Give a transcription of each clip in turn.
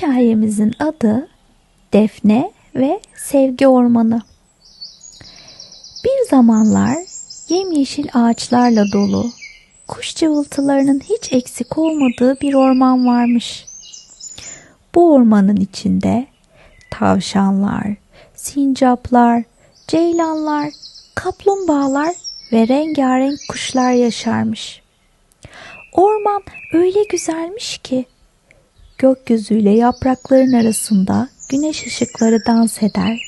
Hikayemizin adı Defne ve Sevgi Ormanı. Bir zamanlar yemyeşil ağaçlarla dolu, kuş cıvıltılarının hiç eksik olmadığı bir orman varmış. Bu ormanın içinde tavşanlar, sincaplar, ceylanlar, kaplumbağalar ve rengarenk kuşlar yaşarmış. Orman öyle güzelmiş ki gökyüzüyle yaprakların arasında güneş ışıkları dans eder.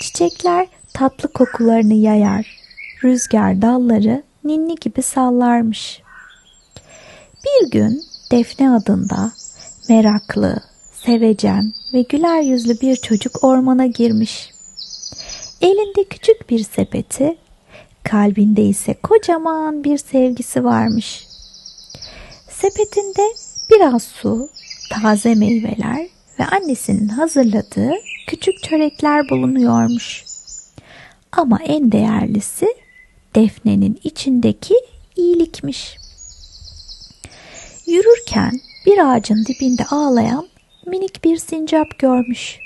Çiçekler tatlı kokularını yayar. Rüzgar dalları ninni gibi sallarmış. Bir gün Defne adında meraklı, sevecen ve güler yüzlü bir çocuk ormana girmiş. Elinde küçük bir sepeti, kalbinde ise kocaman bir sevgisi varmış. Sepetinde biraz su, taze meyveler ve annesinin hazırladığı küçük çörekler bulunuyormuş. Ama en değerlisi Defne'nin içindeki iyilikmiş. Yürürken bir ağacın dibinde ağlayan minik bir sincap görmüş.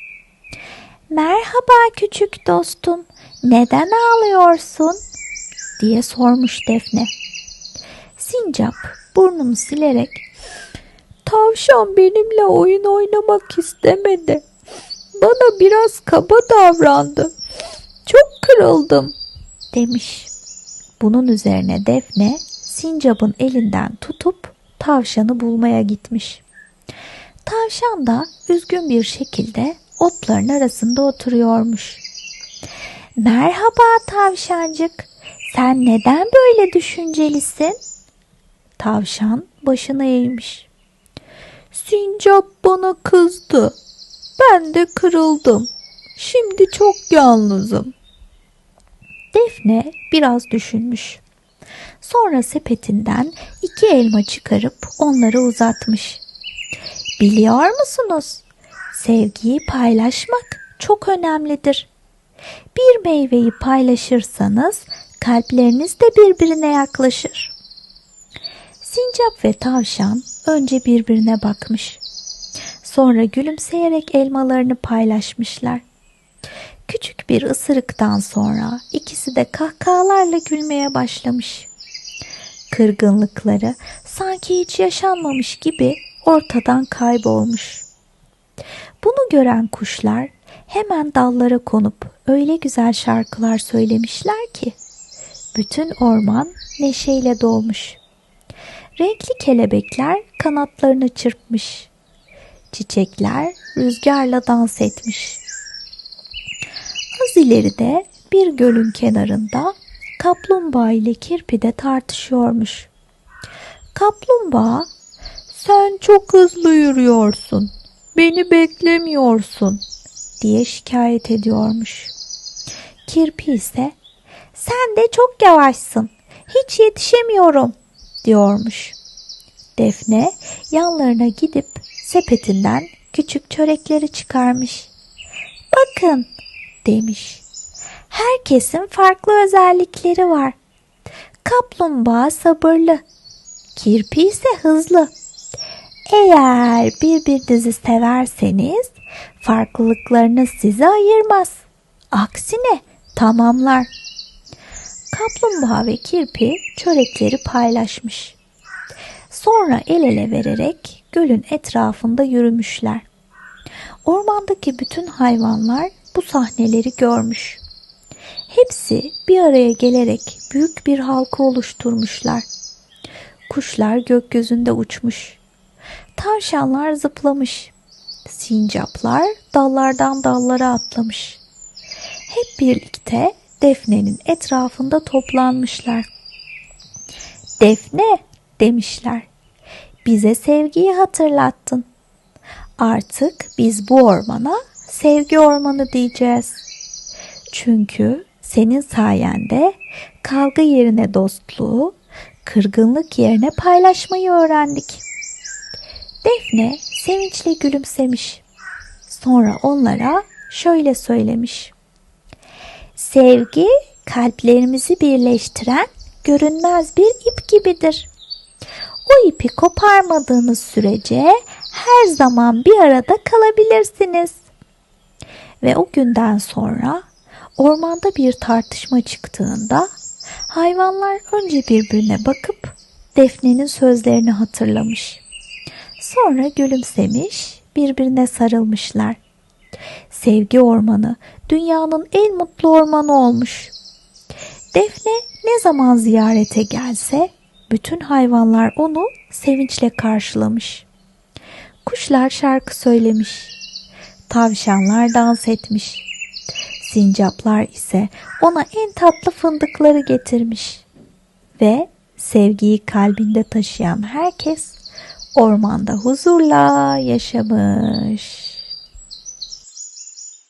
Merhaba küçük dostum, neden ağlıyorsun? diye sormuş Defne. Sincap burnunu silerek Tavşan benimle oyun oynamak istemedi. Bana biraz kaba davrandı. Çok kırıldım demiş. Bunun üzerine Defne sincapın elinden tutup tavşanı bulmaya gitmiş. Tavşan da üzgün bir şekilde otların arasında oturuyormuş. Merhaba tavşancık. Sen neden böyle düşüncelisin? Tavşan başını eğmiş. Sincap bana kızdı. Ben de kırıldım. Şimdi çok yalnızım. Defne biraz düşünmüş. Sonra sepetinden iki elma çıkarıp onları uzatmış. Biliyor musunuz? Sevgiyi paylaşmak çok önemlidir. Bir meyveyi paylaşırsanız kalpleriniz de birbirine yaklaşır. Sincap ve tavşan önce birbirine bakmış. Sonra gülümseyerek elmalarını paylaşmışlar. Küçük bir ısırıktan sonra ikisi de kahkahalarla gülmeye başlamış. Kırgınlıkları sanki hiç yaşanmamış gibi ortadan kaybolmuş. Bunu gören kuşlar hemen dallara konup öyle güzel şarkılar söylemişler ki bütün orman neşeyle dolmuş. Renkli kelebekler kanatlarını çırpmış. Çiçekler rüzgarla dans etmiş. Az ileride bir gölün kenarında kaplumbağa ile kirpi de tartışıyormuş. Kaplumbağa, sen çok hızlı yürüyorsun, beni beklemiyorsun diye şikayet ediyormuş. Kirpi ise, sen de çok yavaşsın, hiç yetişemiyorum diyormuş. Defne yanlarına gidip sepetinden küçük çörekleri çıkarmış. Bakın demiş. Herkesin farklı özellikleri var. Kaplumbağa sabırlı, kirpi ise hızlı. Eğer birbirinizi severseniz farklılıklarınız sizi ayırmaz. Aksine tamamlar. Kaplumbağa ve kirpi çörekleri paylaşmış. Sonra el ele vererek gölün etrafında yürümüşler. Ormandaki bütün hayvanlar bu sahneleri görmüş. Hepsi bir araya gelerek büyük bir halka oluşturmuşlar. Kuşlar gökyüzünde uçmuş. Tavşanlar zıplamış. Sincaplar dallardan dallara atlamış. Hep birlikte Defne'nin etrafında toplanmışlar. Defne demişler. Bize sevgiyi hatırlattın. Artık biz bu ormana sevgi ormanı diyeceğiz. Çünkü senin sayende kavga yerine dostluğu, kırgınlık yerine paylaşmayı öğrendik. Defne sevinçle gülümsemiş. Sonra onlara şöyle söylemiş. Sevgi kalplerimizi birleştiren görünmez bir ip gibidir. O ipi koparmadığınız sürece her zaman bir arada kalabilirsiniz. Ve o günden sonra ormanda bir tartışma çıktığında hayvanlar önce birbirine bakıp Defne'nin sözlerini hatırlamış. Sonra gülümsemiş, birbirine sarılmışlar. Sevgi ormanı dünyanın en mutlu ormanı olmuş. Defne ne zaman ziyarete gelse bütün hayvanlar onu sevinçle karşılamış. Kuşlar şarkı söylemiş. Tavşanlar dans etmiş. Sincaplar ise ona en tatlı fındıkları getirmiş. Ve sevgiyi kalbinde taşıyan herkes ormanda huzurla yaşamış.